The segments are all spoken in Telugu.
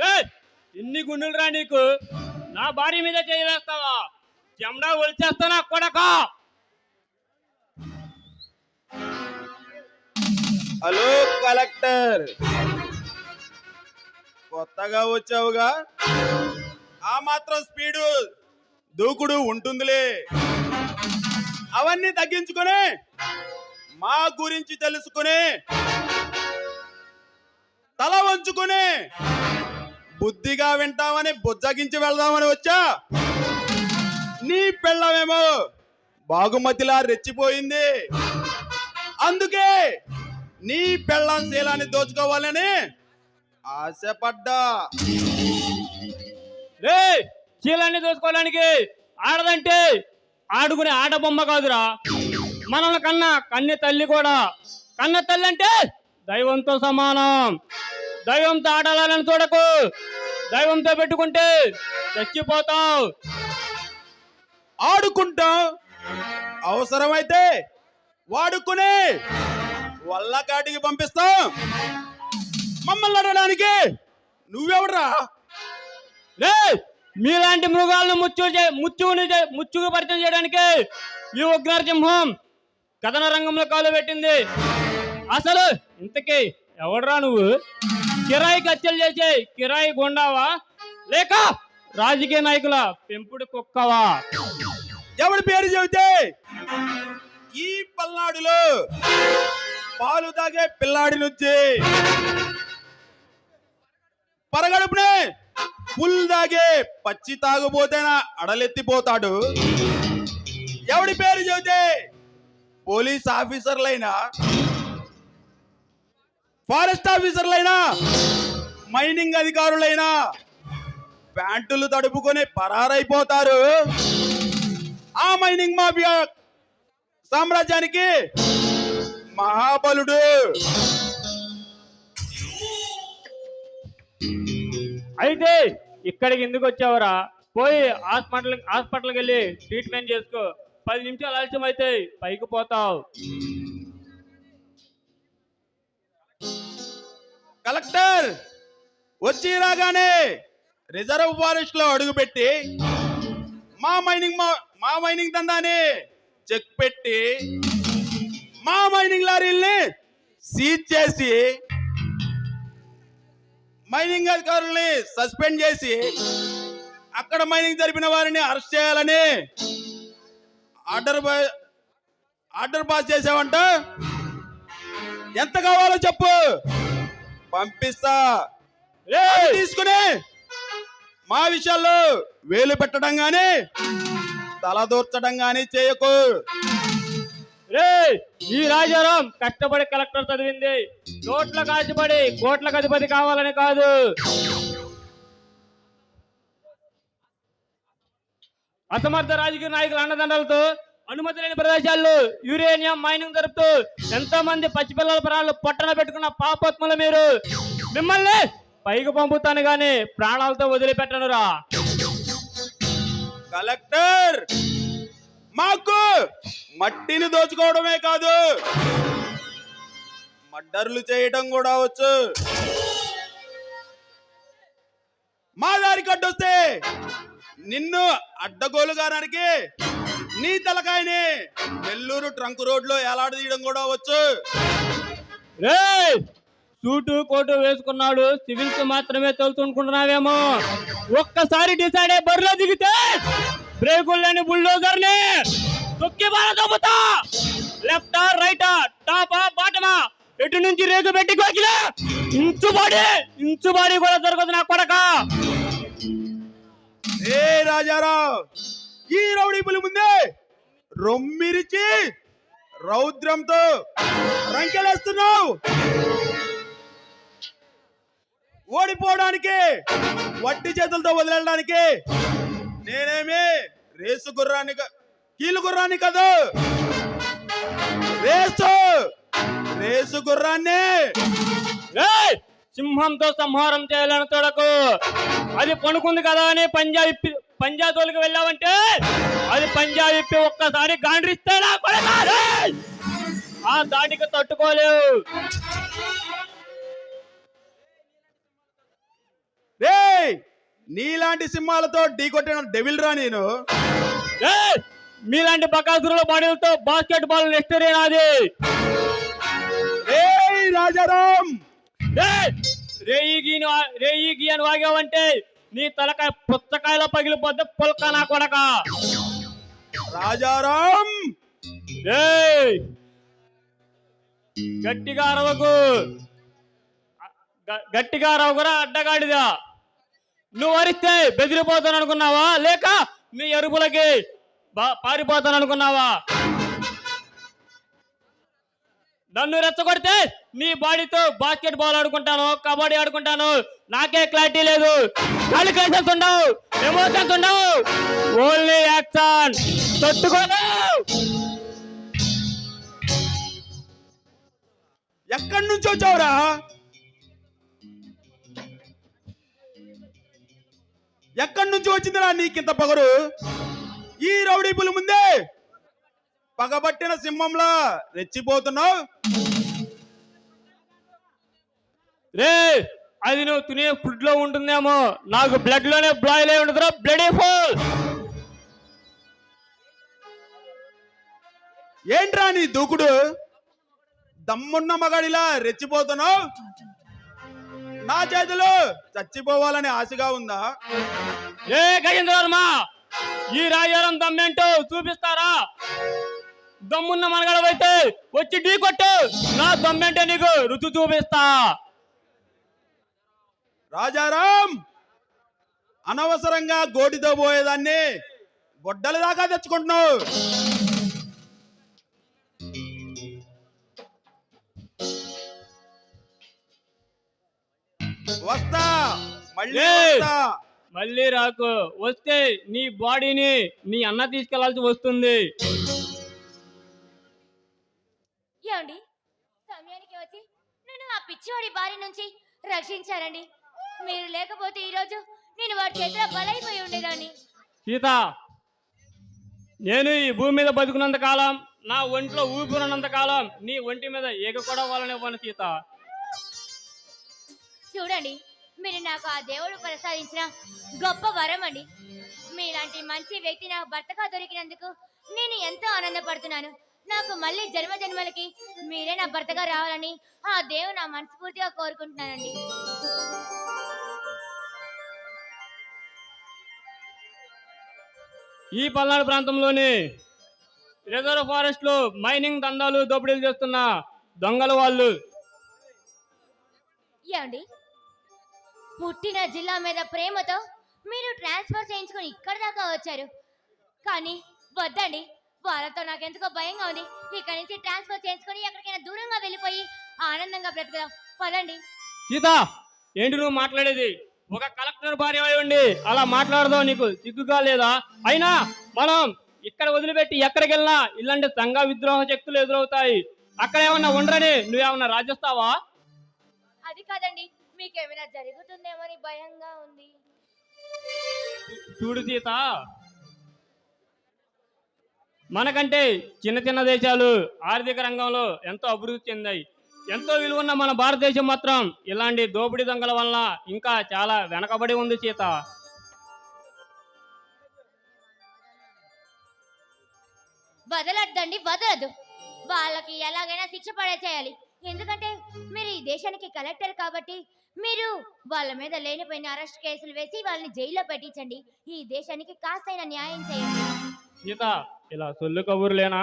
రేయ్, ఎన్ని గుండెలు రా నీకు. నా భార్య మీద చేయి వేస్తావా? చెమడా ఒలిచేస్తానా కొడక? Hello collector. కొత్తగా వచ్చావుగా? ఆ మాత్రం స్పీడు. దూకుడు ఉంటుందిలే. అవన్నీ తగ్గించుకొని మా గురించి తెలుసుకుని తల వంచుకుని బుద్ధిగా వింటామని బుజ్జగించి వెళ్దామని వచ్చా? నీ పిల్లమేమో బాగుమతిలా రెచ్చిపోయింది. అందుకే నీ పెళ్ళాం శీలాన్ని దోచుకోవాలని ఆశపడ్డా. రే చీలన్నీ దోచుకోవడానికి ఆడదంటే ఆడుకునే ఆట బొమ్మ కాదురా. మనల్ని కన్నా కన్నె తల్లి కూడా. కన్న తల్లి అంటే దైవంతో సమానం. దైవంతో ఆడాలని చూడకు. దైవంతో పెట్టుకుంటే చచ్చిపోతావు. ఆడుకుంటాం. అవసరమైతే వాడుకుని వల్లకాటికి పంపిస్తాం. మమ్మల్ని అడగడానికి నువ్వెవడ్రా? రే మీలాంటి మృగాలను ముచ్చు ముచ్చుని ముచ్చుకు పరిచయం చేయడానికి ఈ ఉగ్రసింహం కథన రంగంలో కాలు పెట్టింది. అసలు ఇంతకే ఎవడ్రా నువ్వు? కిరాయి ఖర్చులు చేసే కిరాయి గుండావా? లేక రాజకీయ నాయకుల పెంపుడు కుక్కవా? ఎవడి పేరు చెబితే? ఈ పల్నాడులో పాలు తాగే పిల్లాడి నుంచి. పరగడుపునే ఫుల్ తాగే పచ్చి తాగుపోతేనా అడలెత్తిపోతాడు. ఎవడి పేరు చెబితే? పోలీస్ ఆఫీసర్లైనా ఫారెస్ట్ ఆఫీసర్లైనా మైనింగ్ అధికారులైనా ప్యాంటులు తడుపుకొని పరారైపోతారు. ఆ మైనింగ్ మాఫియా సామ్రాజ్యానికి మహాబలుడు. అయితే ఇక్కడికి ఎందుకు వచ్చావరా? పోయి హాస్పిటల్ హాస్పిటల్కి వెళ్ళి ట్రీట్మెంట్ చేసుకో. పది నిమిషాలు ఆలస్యం అయితే పైకి పోతావు. కలెక్టర్ వచ్చి రాగానే రిజర్వ్ ఫారెస్ట్లో అడుగుపెట్టి మా మైనింగ్ మా మా మైనింగ్ దందాని చెక్ పెట్టి మా మైనింగ్ లారీల్ని సీజ్ చేసి మైనింగ్ అధికారుల్ని సస్పెండ్ చేసి అక్కడ మైనింగ్ జరిపిన వారిని అరెస్ట్ చేయాలని ఆర్డర్ ఆర్డర్ పాస్ చేసావంట ఎంత కావాలో చెప్పు. పంపిస్తా. తీసుకుని మా విషయాల్లో వేలు పెట్టడం గాని తలదూర్చడం గాని చేయకు. రే ఈ రాజారాం కష్టపడి కలెక్టర్ చదివింది. నోట్ల కాచిపడి కోట్లకు అధిపతి కావాలని కాదు. అసమర్థ రాజకీయ నాయకుల అండదండలతో అనుమతి లేని ప్రదేశాల్లో యురేనియం మైనింగ్ జరుపుతూ ఎంతో మంది పసిపిల్లల ప్రాణాలు పొట్టన పెట్టుకున్న పాపత్ములు మీరు. మిమ్మల్ని పైకి పంపుతాను గాని ప్రాణాలతో వదిలిపెట్టనురా. కలెక్టర్ మాకు మట్టిని దోచుకోవడమే కాదు. మడ్డర్లు చేయటం కూడా వచ్చు. మా దారి కట్టొస్తే నిన్ను అడ్డగోలుగానానికి నీ తలకాయని. నెల్లూరు ట్రంక్ రోడ్లో ఎలాడదీయడం కూడా వచ్చు. రే సూటు కోటు వేసుకున్నాడు. సివిల్స్ మాత్రమే తెలుసుకుంటున్నావేమో ఒక్కసారి డిసైడ్ అయ్యి బరిలో దిగితే బ్రేకులు లేని బుల్డోజర్ని తొక్కి బాల దొబ్బుతా. లెఫ్ట్ రైటా టాపా బాటమా ఎటు నుంచి రేకు పెట్టి కోకినా ఇంచు బాడీ ఇంచు బాడీ కూడా దొరకదు నా కొడక. ఏ రాజారావు ఈ రౌడీ పులి ముందే రొమ్మిరిచి రౌద్రంతో రంకెలేస్తున్నావు. ఓడిపోవడానికి వట్టి చేతులతో వదిలేయడానికి నేనేమి రేసు గుర్రాన్ని కీలు గుర్రాన్ని కాదు. రేసు రేసు గుర్రాన్ని. సింహంతో సంహారం చేయాలని తొడకు. అది పనుకుంది కదా అని పంజా పంజాబ్ పంజా తోలికి వెళ్ళావంటే అది పంజాబ్ ఇప్పి ఒక్కసారి గాండ్రిస్తే ఆ దానికి తట్టుకోలేవు. నీలాంటి సినిమాలతో ఢీ కొట్టిన డెవిల్ రా నేను. మీలాంటి బకాసురుల బాడీలతో బాస్కెట్ బాల్ నెక్స్టరే నాది. రాజారాం. రేయి గీని రేయి గీ అని వాగావంటే నీ తలకాయ పుస్తకాయలో పగిలిపోతే పుల్క నా కొడక. రాజారాం! గట్టిగా అరవకు. గట్టిగా అరవకురా అడ్డగాడిదా. నువ్వు అరిస్తే బెదిరిపోతాను అనుకున్నావా లేక నీ ఎరుపులకి పారిపోతాను అనుకున్నావా నన్ను రెచ్చగొడితే నీ బాడీతో బాస్కెట్ బాల్ ఆడుకుంటాను కబడ్డీ ఆడుకుంటాను. నాకే క్లారిటీ లేదు. కళ్ళు కలిసేస్తుండవు ఎమోషన్స్ ఉండవు. పాకిస్తాన్. తట్టుకోను ఎక్కడి నుంచి వచ్చావురా? ఎక్కడి నుంచి వచ్చిందిరా నీకింత పగరు? ఈ రౌడీ పులి ముందే పగబట్టిన సింహంలా రెచ్చిపోతున్నావు. రే అది నువ్వు తినే ఫుడ్లో ఉంటుందేమో. నాకు బ్లడ్లోనే బ్లాయిల్ అయి ఉంటుందిరా బ్లడ్ ఫోల్ ఏంట్రా నీ దూకుడు? దమ్మున్న మగాడిలా రెచ్చిపోతున్నావు? నా చేతిలో చచ్చిపోవాలని ఆశగా ఉందా? ఏ గజేంద్ర వర్మ ఈ రాజారం దమ్మేంటో చూపిస్తారా? దమ్మున్న మనగడవైతే వచ్చి ఢీ కొట్టు. నా దమ్మేంటో నీకు రుచి చూపిస్తా. రాజారాం అనవసరంగా గోటితో పోయేదాన్ని గొడ్డల దాకా తెచ్చుకుంటున్నావు. వస్తా మళ్ళీ! వస్తా. మళ్ళీ రాకు. వస్తే నీ బాడీని నీ అన్న తీసుకెళ్ళాల్సి వస్తుంది. ఏమండి? సమయానికి వచ్చి నన్ను ఆ పిచ్చివాడి బారి నుంచి రక్షించారండి. మీరు లేకపోతే ఈరోజు నేను వాడి చేతిలో బలైపోయి ఉండేదాన్ని. సీత నేను ఈ భూమి మీద బతుకున్నంత కాలం నా ఒంట్లో ఊపిరినంత కాలం నీ ఒంటి మీద ఏక కూడా వాళ్ళనివ్వను సీత. చూడండి మీరు నాకు ఆ దేవుడు ప్రసాదించిన గొప్ప వరం అండి. మీలాంటి మంచి వ్యక్తి నాకు భర్తగా దొరికినందుకు నేను ఎంతో ఆనందపడుతున్నాను. నాకు మళ్ళీ జన్మ జన్మలకి మీరే నా భర్తగా రావాలని ఆ దేవుడు నా మనస్ఫూర్తిగా కోరుకుంటున్నానండి. ఈ పల్నాడు ప్రాంతంలోని రిజర్వ్ ఫారెస్ట్లో మైనింగ్ దందాలు దోపిడీలు చేస్తున్న దొంగల వాళ్ళు. ఏమండి? పుట్టిన జిల్లా మీద ప్రేమతో మీరు ట్రాన్స్ఫర్ చేయించుకొని ఇక్కడ దాకా వచ్చారు. కానీ వద్దండి వాళ్ళతో నాకెందుకో భయంగా ఉంది. ఇక్కడ నుంచి ట్రాన్స్ఫర్ చేయించుకొని ఎక్కడికైనా దూరంగా వెళ్ళిపోయి ఆనందంగా బ్రతుకుదాం. పదండి. సీత ఏంటి నువ్వు మాట్లాడేది? ఒక కలెక్టర్ భార్య ఉండి అలా మాట్లాడదాం నీకు సిగ్గుగా లేదా? అయినా మనం ఇక్కడ వదిలిపెట్టి ఎక్కడికి వెళ్ళినా ఇలాంటి సంఘ విద్రోహ శక్తులు ఎదురవుతాయి. అక్కడ ఏమన్నా ఉండరని నువ్వేమన్నా రాజేస్తావా? భయంగా ఉంది. చూడు సీత. మనకంటే చిన్న చిన్న దేశాలు ఆర్థిక రంగంలో ఎంతో అభివృద్ధి చెందాయి. ఎంతో విలువన్న మన భారతదేశం మాత్రం ఇలాంటి దోపిడీ దొంగల వలన ఇంకా చాలా వెనకబడి ఉంది సీత. వదలొద్దండి వదలదు వాళ్ళకి ఎలాగైనా శిక్ష పడే చేయాలి. ఎందుకంటే ఈ దేశానికి కలెక్టర్ కాబట్టి మీరు వాళ్ళ మీద లేనిపోయిన అరెస్ట్ కేసులు వేసి వాళ్ళని జైల్లో పెట్టించండి. ఈ దేశానికి కాస్తైన న్యాయం చేయండి. సీత ఇలా సొల్లు కబుర్లేనా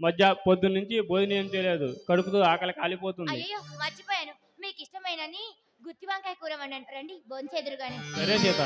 మధ్య పొద్దు నుంచి భోజనం ఏం చేయలేదు. కడుపుతో ఆకలి కాలిపోతుంది. అయ్యో మర్చిపోయాను. మీకు ఇష్టమైనని గుత్తి వంకాయ కూర వండండి. రండి బొంచెదురుగానే సరే సీత.